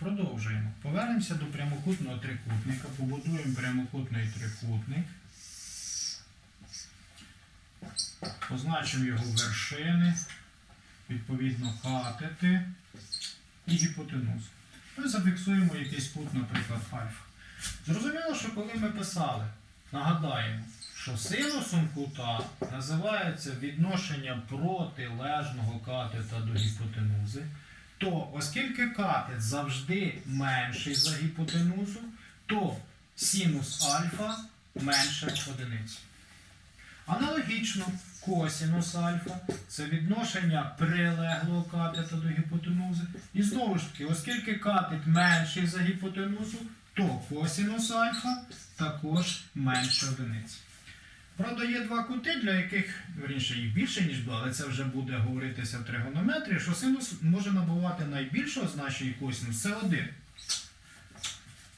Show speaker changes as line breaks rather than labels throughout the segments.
Продовжуємо. Повернемося до прямокутного трикутника, побудуємо прямокутний трикутник. Позначимо його вершини, відповідно катети і гіпотенузу. Ми зафіксуємо якийсь кут, наприклад, альфа. Зрозуміло, що коли ми писали, нагадаємо, що синусом кута називається відношення протилежного катета до гіпотенузи, то оскільки катет завжди менший за гіпотенузу, то синус альфа менше одиниці. Аналогічно косінус альфа це відношення прилеглого катета до гіпотенузи. І знову ж таки, оскільки катет менший за гіпотенузу, то косінус альфа також менше одиниці. Правда, є два кути, для яких, верніше, їх більше, ніж два, але це вже буде говоритися в тригонометрії, що синус може набувати найбільшого значення і косінус це один.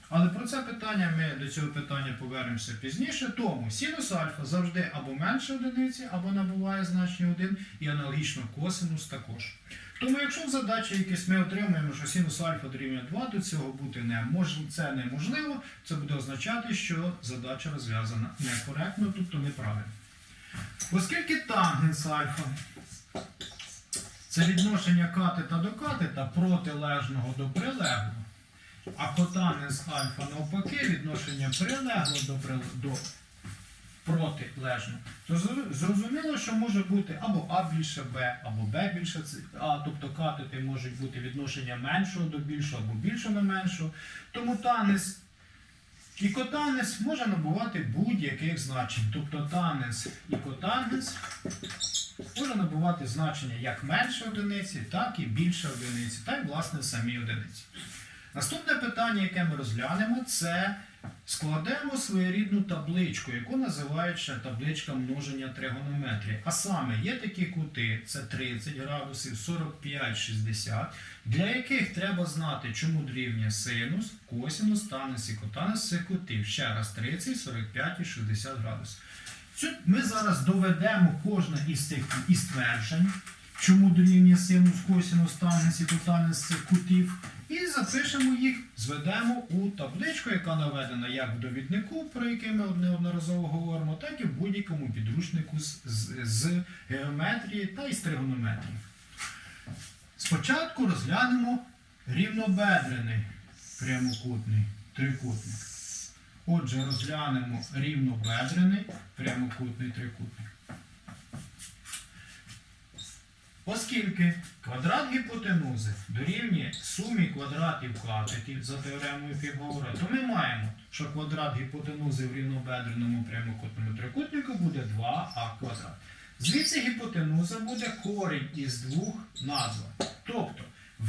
Але про це питання ми до цього питання повернемося пізніше. Тому синус альфа завжди або менше одиниці, або набуває значення 1, і аналогічно косинус також. Тому, якщо в задачі якісь ми отримуємо, що синус альфа дорівнює 2, до цього бути не мож... це неможливо, це буде означати, що задача розв'язана некоректно, тобто неправильно. Оскільки тангенс альфа це відношення катета до катета протилежного до прилеглого, а котангенс альфа навпаки відношення прилеглого до, до протилежного, то зрозуміло, що може бути або А більше Б, або Б більше А, тобто катети можуть бути відношення меншого до більшого або більшого до меншого. Тому танець і котангенс може набувати будь-яких значень. Тобто танець і котангенс може набувати значення як менше одиниці, так і більше одиниці, так і власне самі одиниці. Наступне питання, яке ми розглянемо, це складемо своєрідну табличку, яку називають ще табличка множення тригонометрії. А саме є такі кути, це 30 градусів, 45, 60, для яких треба знати, чому дорівнює синус, косинус, танус і котанус цих кутів. Ще раз 30, 45 і 60 градусів. Ми зараз доведемо кожне із цих із тверджень, чому дорівнює синус, косинус, танус і котанус цих кутів. І запишемо їх, зведемо у табличку, яка наведена як в довіднику, про який ми неодноразово говоримо, так і в будь-якому підручнику з, з, з геометрії та із тригонометрії. Спочатку розглянемо рівнобедрений прямокутний трикутник. Отже, розглянемо рівнобедрений прямокутний трикутник. Оскільки квадрат гіпотенузи дорівнює сумі квадратів катетів за теоремою Фігора, то ми маємо, що квадрат гіпотенузи в рівнобедреному прямокутному трикутнику буде 2а квадрат. Звідси гіпотенуза буде корінь із двох назва. Тобто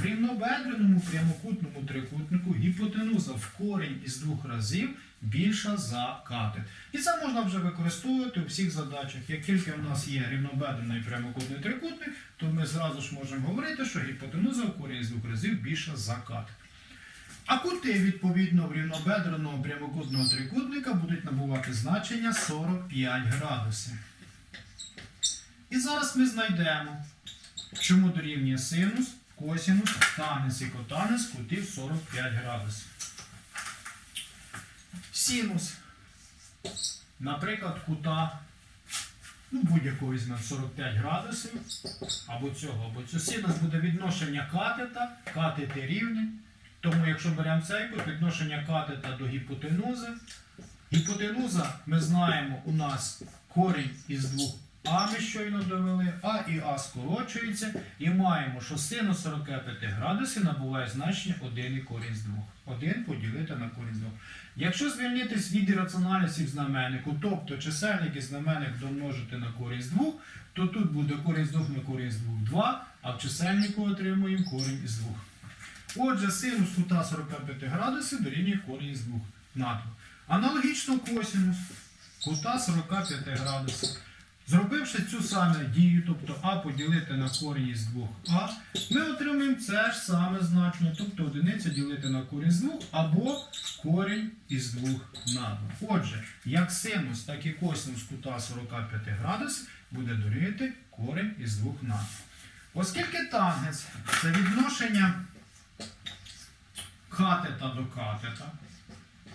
в рівнобедреному прямокутному трикутнику гіпотенуза в корінь із двох разів більша за катет. І це можна вже використовувати у всіх задачах. Як тільки в нас є рівнобедрений прямокутний трикутник, то ми зразу ж можемо говорити, що гіпотенуза в корінь з двох разів більша за катет. А кути, відповідно, в рівнобедреного прямокутного трикутника будуть набувати значення 45 градусів. І зараз ми знайдемо, чому дорівнює синус, косінус, танець і котанець кутів 45 градусів. Синус, наприклад, кута, ну, будь-якого візьмемо 45 градусів, або цього, або цього. Синус буде відношення катета, катети рівні. Тому, якщо беремо цей кут, відношення катета до гіпотенузи. Гіпотенуза, ми знаємо, у нас корінь із двох а ми щойно довели, а і а скорочується, і маємо, що синус 45 градусів набуває значення 1 і корінь з 2. 1 поділити на корінь з 2. Якщо звільнитись від ірраціональності в знаменнику, тобто чисельник і знаменник домножити на корінь з 2, то тут буде корінь з 2 на корінь з 2 2, а в чисельнику отримуємо корінь із 2. Отже, синус кута 45 градусів дорівнює корінь з 2 на 2. Аналогічно косинус кута 45 градусів. Зробивши цю саме дію, тобто А поділити на корінь із 2а, ми отримаємо це ж саме значення, тобто одиниця ділити на корінь з 2 або корінь із 2 на 2. Отже, як синус, так і косинус кута 45 градусів буде дорівнювати корінь із 2 на 2. Оскільки тангенс це відношення катета до катета,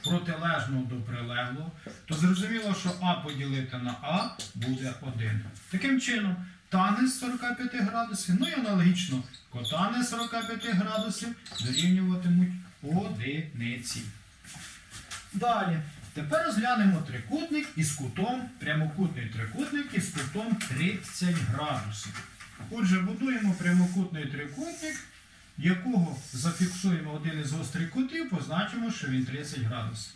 протилежного до прилеглого, то зрозуміло, що А поділити на А буде 1. Таким чином, тангенс 45 градусів, ну і аналогічно котангенс 45 градусів дорівнюватимуть одиниці. Далі. Тепер розглянемо трикутник із кутом, прямокутний трикутник із кутом 30 градусів. Отже, будуємо прямокутний трикутник, якого зафіксуємо один із гострих кутів, позначимо, що він 30 градусів.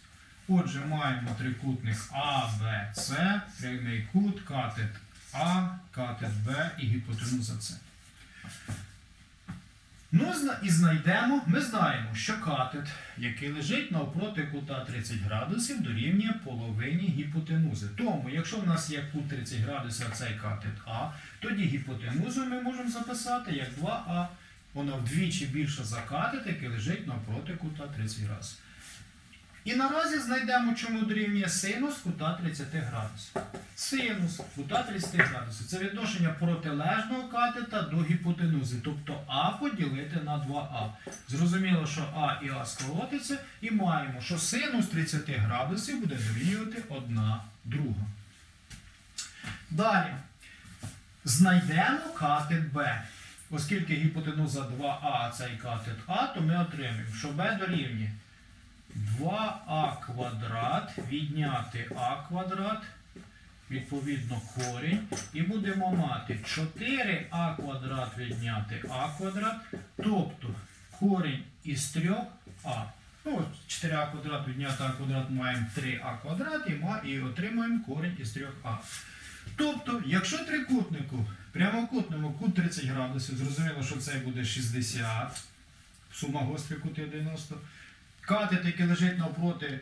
Отже, маємо трикутник А, Б, С, прямий кут, катет А, катет Б і гіпотенуза С. Ну і знайдемо, ми знаємо, що катет, який лежить навпроти кута 30 градусів, дорівнює половині гіпотенузи. Тому, якщо в нас є кут 30 градусів, а цей катет А, тоді гіпотенузу ми можемо записати як 2А. Вона вдвічі більша за катет, який лежить навпроти кута 30 градусів. І наразі знайдемо, чому дорівнює синус кута 30 градусів. Синус кута 30 градусів. Це відношення протилежного катета до гіпотенузи. Тобто А поділити на 2А. Зрозуміло, що А і А скоротиться, і маємо, що синус 30 градусів буде дорівнювати одна друга. Далі. Знайдемо катет Б. Оскільки гіпотенуза 2А, а цей катет А, то ми отримаємо, що Б дорівнює 2а квадрат відняти а квадрат, відповідно корінь, і будемо мати 4а квадрат відняти а квадрат, тобто корінь із 3а. Ну, 4а квадрат відняти а квадрат маємо 3а квадрат і, і отримуємо корінь із 3а. Тобто, якщо трикутнику прямокутному кут 30 градусів, зрозуміло, що це буде 60, сума гострих кутів 90. Катет, який лежить навпроти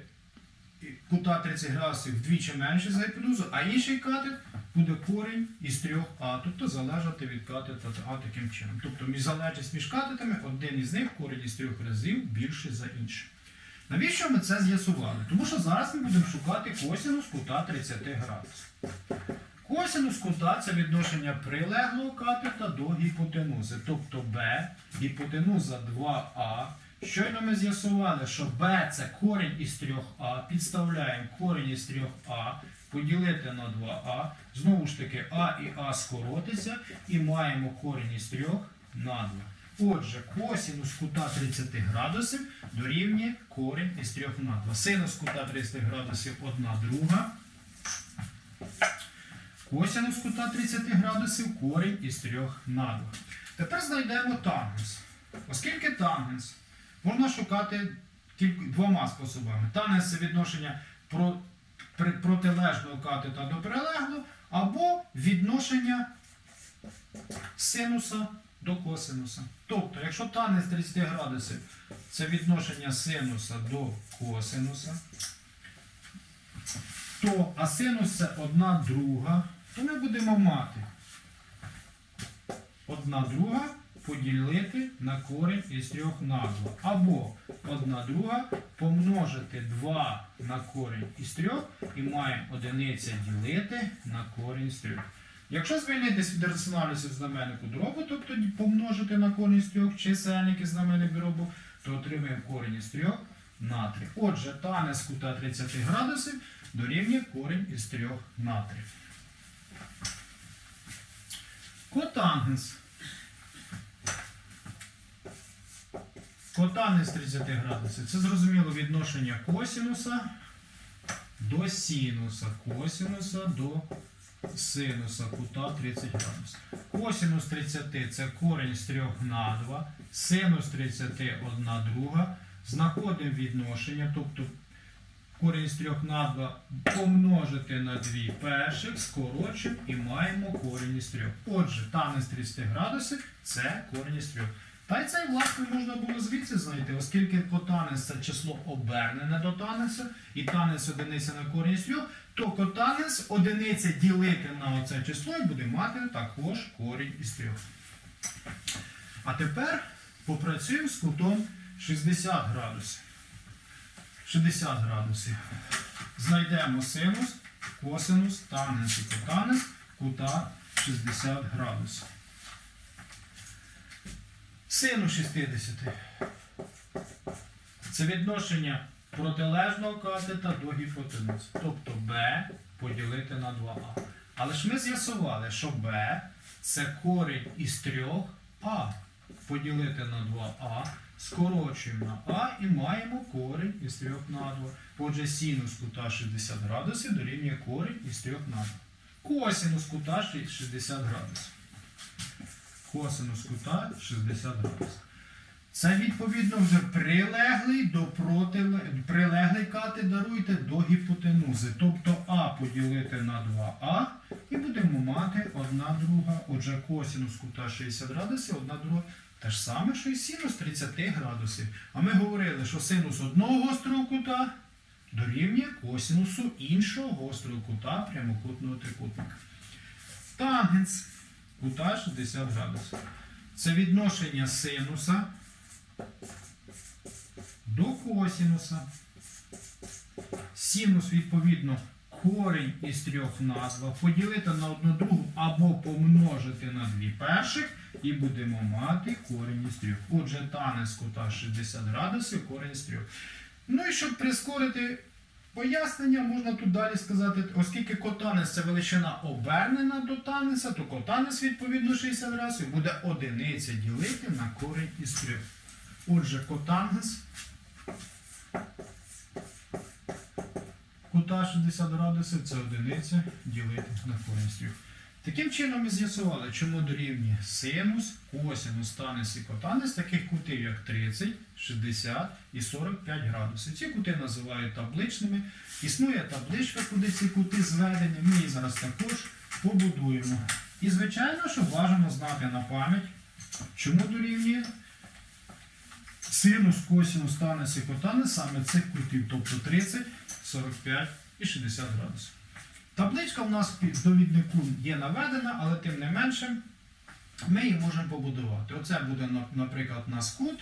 кута 30 градусів, вдвічі менше за гіпотенузу, а інший катет буде корінь із 3А, тобто залежати від катета А таким чином. Тобто залежність між катетами, один із них корінь із трьох разів більший за інший. Навіщо ми це з'ясували? Тому що зараз ми будемо шукати косінус кута 30 градусів. Косінус кута це відношення прилеглого катета до гіпотенузи. Тобто Б, гіпотенуза 2А. Щойно ми з'ясували, що b це корінь із 3а, підставляємо корінь із 3а, поділити на 2а, знову ж таки а і а скоротиться, і маємо корінь із 3 на 2. Отже, косінус кута 30 градусів дорівнює корінь із 3 на 2. Синус кута 30 градусів 1 друга. Косінус кута 30 градусів корінь із 3 на 2. Тепер знайдемо тангенс. Оскільки тангенс можна шукати двома способами. Тангенс це відношення протилежного катета до прилеглого, або відношення синуса до косинуса. Тобто, якщо тангенс 30 градусів це відношення синуса до косинуса, то а синус це одна друга, то ми будемо мати одна друга поділити на корінь із 3 на 2. Або одна друга помножити 2 на корінь із 3 і маємо одиниця ділити на корінь з 3. Якщо звільнитись від раціональності знаменнику дробу, тобто помножити на корінь із 3 чисельник із знаменник дробу, то отримаємо корінь із 3 на 3. Отже, танець кута 30 градусів дорівнює корінь із 3 на 3. Котангенс. Котангенс 30 градусів. Це зрозуміло відношення косінуса до синуса. Косінуса до синуса кута 30 градусів. Косінус 30 це корінь з 3 на 2. Синус 30 1 друга. Знаходимо відношення, тобто корінь з 3 на 2 помножити на 2 перших, скорочимо і маємо корінь із 3. Отже, танець 30 градусів це корінь із 3. Та й цей власне можна було звідси знайти, оскільки котанець це число обернене до танеса, і танець одиниця на корінь із 3, то котанець одиниця ділити на оце число і буде мати також корінь із 3. А тепер попрацюємо з кутом 60 градусів. 60 градусів. Знайдемо синус, косинус, тангенс і котанець кута 60 градусів. Синус 60. Це відношення протилежного катета до гіпотенузи. Тобто b поділити на 2а. Але ж ми з'ясували, що b це корінь із 3а поділити на 2а, скорочуємо на а і маємо корінь із 3 на 2. Отже, синус кута 60 градусів дорівнює корінь із 3 на 2. Косинус кута 60 градусів. Косинус кута 60 градусів. Це відповідно вже прилеглий до протиле... прилеглий катет даруйте до гіпотенузи. Тобто А поділити на 2а і будемо мати одна друга. Отже, косинус кута 60 градусів, одна друга. Те ж саме, що і синус 30 градусів. А ми говорили, що синус одного гострого кута дорівнює косинусу іншого гострого кута прямокутного трикутника. Тангенс кута 60 градусів. Це відношення синуса до косинуса. Синус, відповідно, корінь із 3 на 2 поділити на одну другу або помножити на дві перших, і будемо мати корінь із 3. Отже, танець кута 60 градусів, корінь із 3. Ну і щоб прискорити пояснення, можна тут далі сказати, оскільки котанець це величина обернена до танеса, то котанець відповідно 60 градусів буде одиниця ділити на корінь із 3. Отже, котангенс кута 60 градусів це одиниця ділити на корінь Таким чином ми з'ясували, чому дорівнює синус, косинус, танець і котанець таких кутів, як 30, 60 і 45 градусів. Ці кути називають табличними. Існує табличка, куди ці кути зведені. Ми її зараз також побудуємо. І, звичайно, що бажано знати на пам'ять, чому дорівнює синус, косинус, танець і котанець саме цих кутів, тобто 30, 45 і 60 градусів. Табличка в нас під довіднику є наведена, але тим не менше ми її можемо побудувати. Оце буде, наприклад, у нас кут,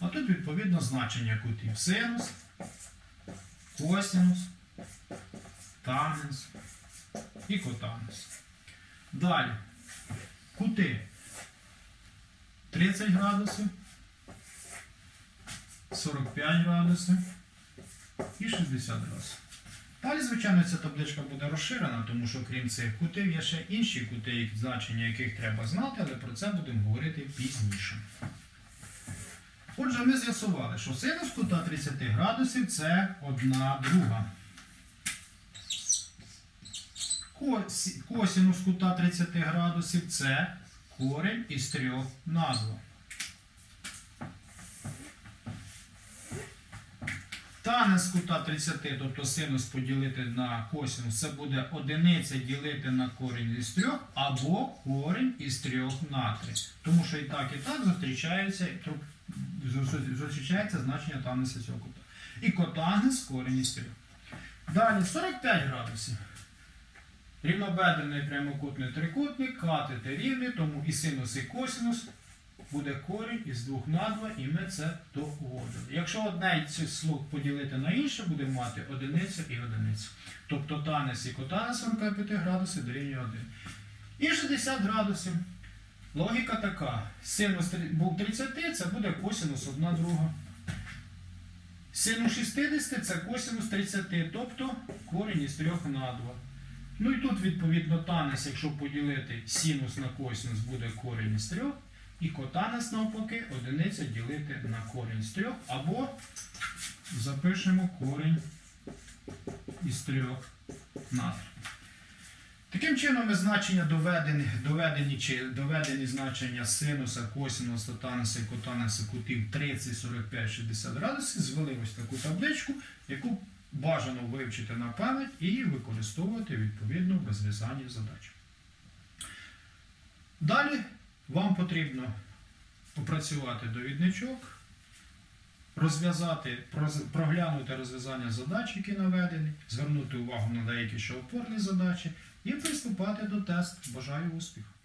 а тут відповідно значення кутів. Синус, косинус, танець і котанець. Далі. Кути 30 градусів, 45 градусів і 60 градусів. Далі, звичайно, ця табличка буде розширена, тому що крім цих кутів є ще інші кути, значення яких треба знати, але про це будемо говорити пізніше. Отже, ми з'ясували, що синус кута 30 градусів це одна друга. Косі- Косінус кута 30 градусів це корінь із 3 на Танець кута 30, тобто синус поділити на косинус, це буде одиниця ділити на корінь із 3 або корінь із 3 на 3. Тому що і так, і так зустрічається, зустрічається значення танеса цього кута. І котангенс корінь із 3. Далі 45 градусів. Рівнобедрений прямокутний трикутник, катети рівні, тому і синус, і косинус буде корінь із 2 на 2, і ми це доводимо. Якщо одне число поділити на інше, будемо мати одиницю і одиницю. Тобто танець і котанець 45 градусів дорівнює 1. І 60 градусів. Логіка така. Синус був 30, це буде косинус 1 друга. Синус 60 це косинус 30, тобто корінь із 3 на 2. Ну і тут, відповідно, танець, якщо поділити синус на косинус, буде корінь із 3. І котанець навпаки одиниця ділити на корінь з 3, або запишемо корінь із 3 на 3. Таким чином, ми значення доведені, доведені, чи доведені значення синуса, косинуса, танеса і котанеса кутів 30, 45, 60 градусів звели ось таку табличку, яку бажано вивчити на пам'ять і використовувати відповідно в розв'язанні задач. Далі вам потрібно опрацювати довідничок, розв'язати, проглянути розв'язання задач, які наведені, звернути увагу на деякі ще опорні задачі і приступати до тесту. Бажаю успіху!